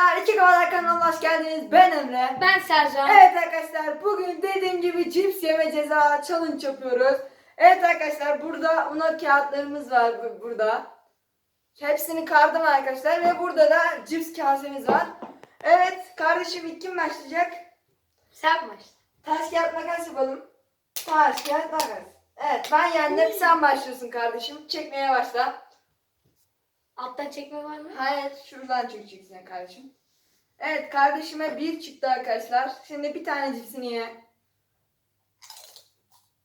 arkadaşlar, iki kafalar kanalına hoş geldiniz. Ben Emre. Ben Sercan. Evet arkadaşlar, bugün dediğim gibi cips yeme ceza challenge yapıyoruz. Evet arkadaşlar, burada una kağıtlarımız var bu- burada. Hepsini kardım arkadaşlar ve burada da cips kasemiz var. Evet, kardeşim ilk kim başlayacak? Sen başla. Taş kağıt makas yapalım. Taş kağıt makas. Evet, ben yendim. Sen başlıyorsun kardeşim. Çekmeye başla. Alttan çekme var mı? Hayır, şuradan çekeceksin kardeşim. Evet, kardeşime bir çıktı arkadaşlar. Şimdi bir tane cipsini ye.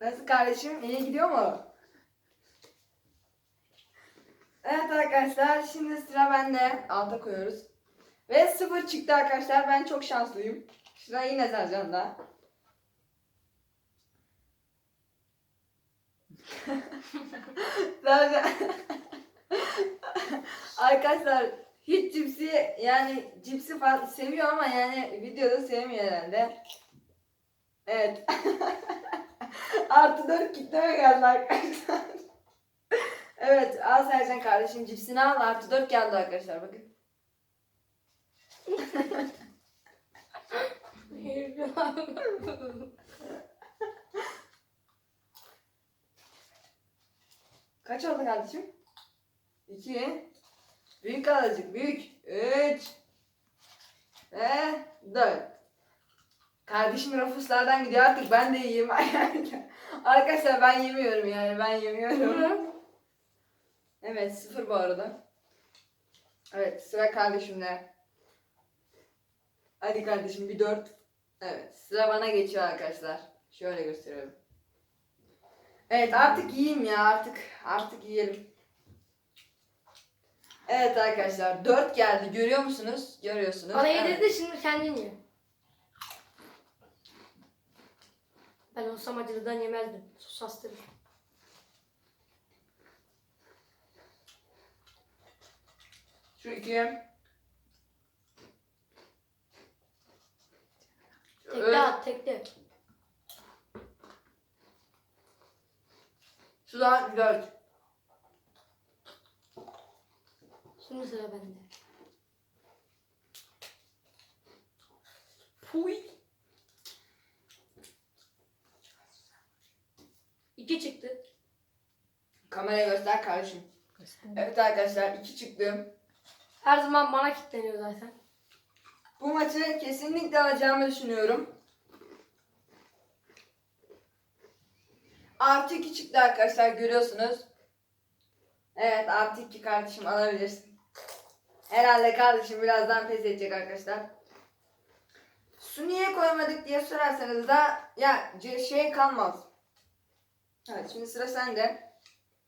Nasıl kardeşim? İyi gidiyor mu? Evet arkadaşlar, şimdi sıra bende. Alta koyuyoruz. Ve sıfır çıktı arkadaşlar. Ben çok şanslıyım. Sıra yine Sercan'da. Sercan. Arkadaşlar hiç cipsi yani cipsi fazla seviyor ama yani videoda sevmiyor herhalde. Evet. Artı dört kitleme geldi arkadaşlar. evet al Sercan kardeşim cipsini al artı dört geldi arkadaşlar bakın. Kaç oldu kardeşim? İki. Büyük azıcık büyük. Üç. Ve dört. Kardeşim rafuslardan gidiyor artık ben de yiyeyim. Arkadaşlar ben yemiyorum yani ben yemiyorum. Evet sıfır bu arada. Evet sıra kardeşimde. Hadi kardeşim bir dört. Evet sıra bana geçiyor arkadaşlar. Şöyle gösteriyorum. Evet artık yiyeyim ya artık artık yiyelim. Evet arkadaşlar 4 geldi görüyor musunuz? Görüyorsunuz. Bana Evet. yedirdi şimdi kendin ye. Ben olsam acılıdan yemezdim. Sus astırır. Şu iki. Tekte Öyle. at tekte. Şu da 4. Şimdi sıra bende. Puy. İki çıktı. Kameraya göster kardeşim. Evet arkadaşlar 2 çıktı. Her zaman bana kilitleniyor zaten. Bu maçı kesinlikle alacağımı düşünüyorum. Artı 2 çıktı arkadaşlar görüyorsunuz. Evet artı 2 kardeşim alabilirsin. Herhalde kardeşim birazdan pes edecek arkadaşlar. Su niye koymadık diye sorarsanız da ya şey kalmaz. Evet şimdi sıra sende.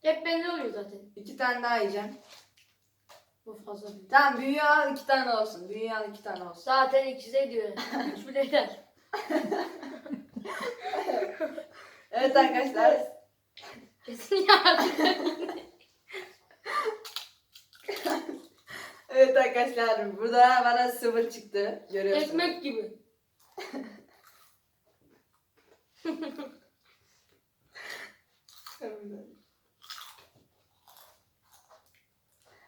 Hep bende oluyor zaten. İki tane daha yiyeceğim. Bu fazla değil. Tamam büyüğü al iki tane olsun. Büyüğü al iki tane olsun. Zaten ikize ediyor. Üç bile eder. Evet arkadaşlar. Kesin ya. Evet arkadaşlar burada bana sıfır çıktı. Görüyorsunuz. Ekmek gibi.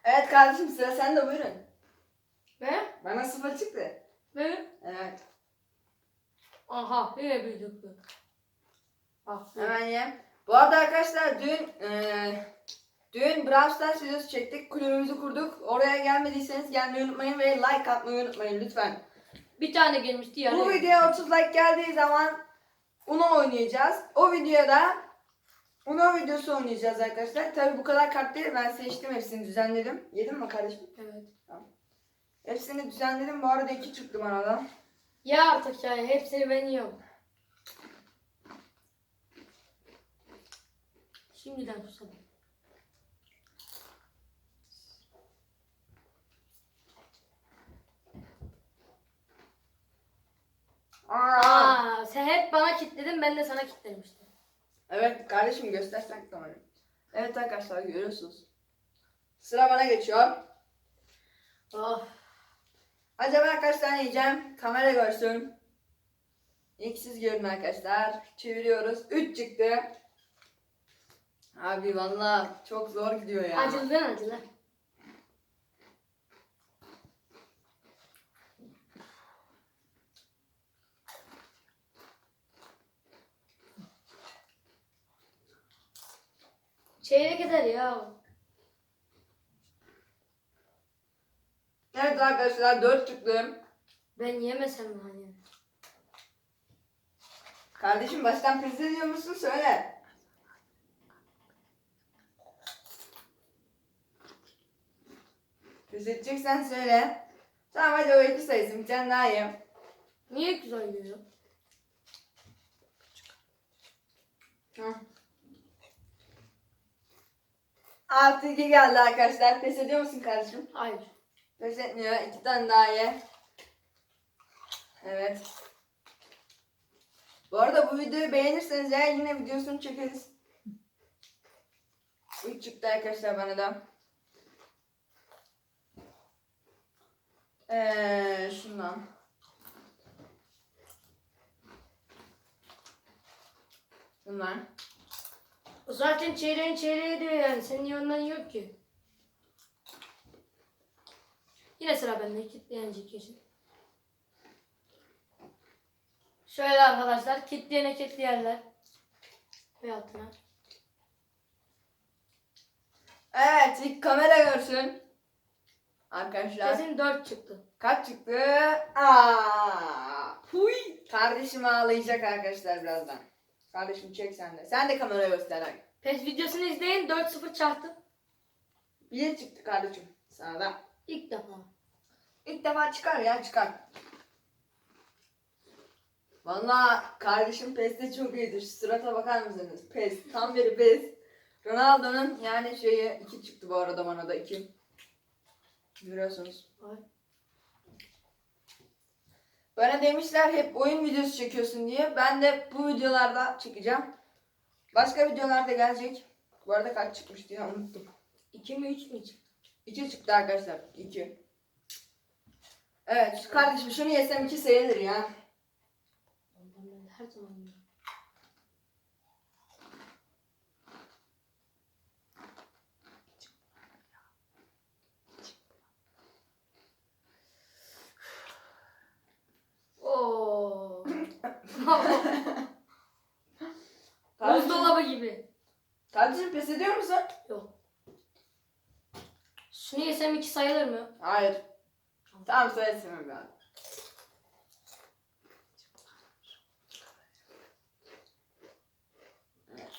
Evet kardeşim sıra sende buyurun. Ve? Bana sıfır çıktı. Ve? Evet. Aha yine büyüdük bu. Ah, Hemen ye. Bu arada arkadaşlar dün eee dün Brawl Stars videosu çektik. Kulübümüzü kurduk. Oraya gelmediyseniz gelmeyi unutmayın ve like atmayı unutmayın lütfen. Bir tane gelmişti yani. Bu videoya 30 like geldiği zaman Uno oynayacağız. O videoda Uno videosu oynayacağız arkadaşlar. Tabi bu kadar kart değil. Ben seçtim hepsini düzenledim. Yedin mi kardeşim? Evet. Hepsini düzenledim. Bu arada iki çıktı bana da. Ya artık ya hepsini ben yiyorum. Şimdiden susadım. Aa. Aa, sen hep bana kilitledin ben de sana kilitledim işte. Evet kardeşim göstersen kamerayı. Evet arkadaşlar görüyorsunuz. Sıra bana geçiyor. Oh. Acaba kaç tane yiyeceğim? Kamera görsün. İlk siz görün arkadaşlar. Çeviriyoruz. 3 çıktı. Abi valla çok zor gidiyor ya. Acılı acılı. Çeyrek eder ya. Evet arkadaşlar 4 çıktı. Ben yemesem hani? Kardeşim baştan pes ediyor musun söyle. Pes edeceksen söyle. Tamam hadi o iki sayısın bir tane daha ye. Niye güzel yiyor? Hı. Artı iki geldi arkadaşlar. Pes ediyor musun kardeşim? Hayır. Pes etmiyor. İki tane daha ye. Evet. Bu arada bu videoyu beğenirseniz ya yine videosunu çekeriz. Üç çıktı arkadaşlar bana da. Eee şundan. Bunlar. O zaten çeyreğin çeyreği diyor yani. Senin yanından yok ki. Yine sıra bende. Kitleyenecek kesin. Şöyle arkadaşlar. Kitleyene kitleyenler. Ve altına. Evet ilk kamera görsün. Arkadaşlar. Kesin 4 çıktı. Kaç çıktı? Aa, huy. Kardeşim ağlayacak arkadaşlar birazdan. Kardeşim çek sen de. Sen de kamera göster. hadi. PES videosunu izleyin. 4-0 çaktım. Bir çıktı kardeşim. Sağda. İlk defa. İlk defa çıkar ya çıkar. Valla kardeşim PES'te çok iyidir. Şu surata bakar mısınız? PES. Tam bir PES. Ronaldo'nun yani şeyi iki çıktı bu arada bana da iki. Görüyorsunuz. Vay. Bana demişler hep oyun videosu çekiyorsun diye. Ben de bu videolarda çekeceğim. Başka videolarda gelecek. Bu arada kaç çıkmış diye unuttum. 2 mi 3 mü çıktı? 2 çıktı arkadaşlar. 2. Evet kardeşim şunu yesem 2 sayılır ya. Ben her zaman yiyorum. Oo. Kardeşim, Buzdolabı gibi. Kardeşim pes ediyor musun? Yok. Şunu yesem 2 sayılır mı? Hayır. Tamam söylesin ben.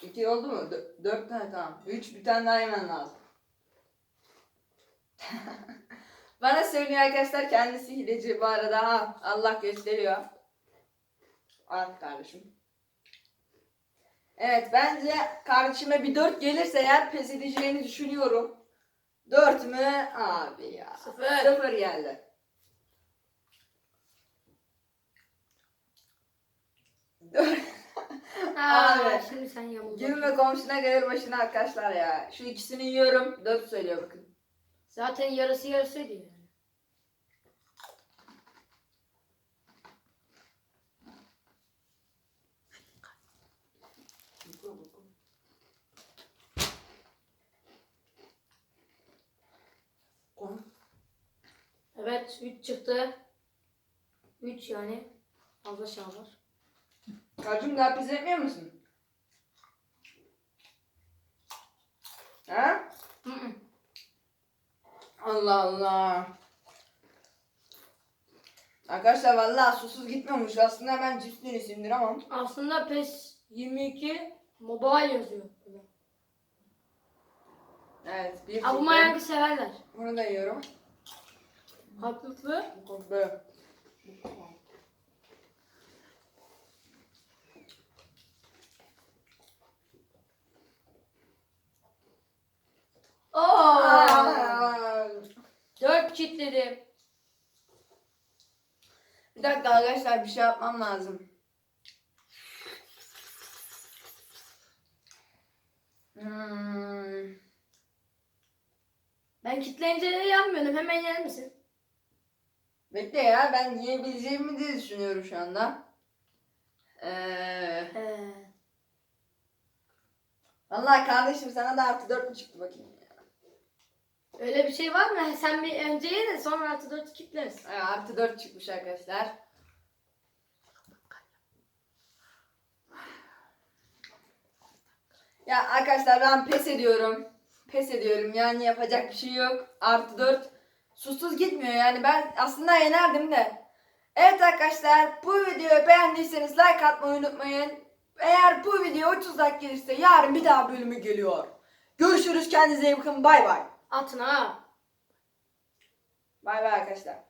İki oldu mu? Dö- dört tane tamam. Üç bir tane daha yemen lazım. Bana söylüyor arkadaşlar kendisi hileci bu arada ha Allah gösteriyor. Al kardeşim. Evet bence kardeşime bir dört gelirse eğer pes edeceğini düşünüyorum. Dört mü? Abi ya. Sıfır. Sıfır geldi. Dört. Aa, Abi. şimdi sen yamuldun. Girme komşuna gelir başına arkadaşlar ya. Şu ikisini yiyorum. Dört söylüyor bakın. Zaten yarısı yarısıydı yani. Evet 3 çıktı. 3 yani. Fazla şah var. Kardeşim daha pizza etmiyor musun? Ha? Hı hı. Allah Allah. Arkadaşlar vallahi susuz gitmiyormuş. Aslında ben cips denisimdir ama. Aslında PES 22 mobile yazıyor. Evet. Bir severler. Bunu da yiyorum. Haklıklı. Böyle. Oo! Aa! 4 kitledim. Bir dakika arkadaşlar bir şey yapmam lazım. Hmm. Ben kitleyince de yanmıyorum. Hemen yer misin? Bekle ya ben yiyebileceğimi diye düşünüyorum şu anda. Ee, Ee, vallahi kardeşim sana da artı dört mü çıktı bakayım. öyle bir şey var mı? Sen bir önce ye de sonra artı 4 kitlersin. Ee, artı dört çıkmış arkadaşlar. Ya arkadaşlar ben pes ediyorum. Pes ediyorum yani yapacak bir şey yok. Artı 4. Susuz gitmiyor yani ben aslında yenerdim de. Evet arkadaşlar bu videoyu beğendiyseniz like atmayı unutmayın. Eğer bu video 30 like gelirse yarın bir daha bölümü geliyor. Görüşürüz kendinize iyi bakın bay bay. Atın ha. Bay bay arkadaşlar.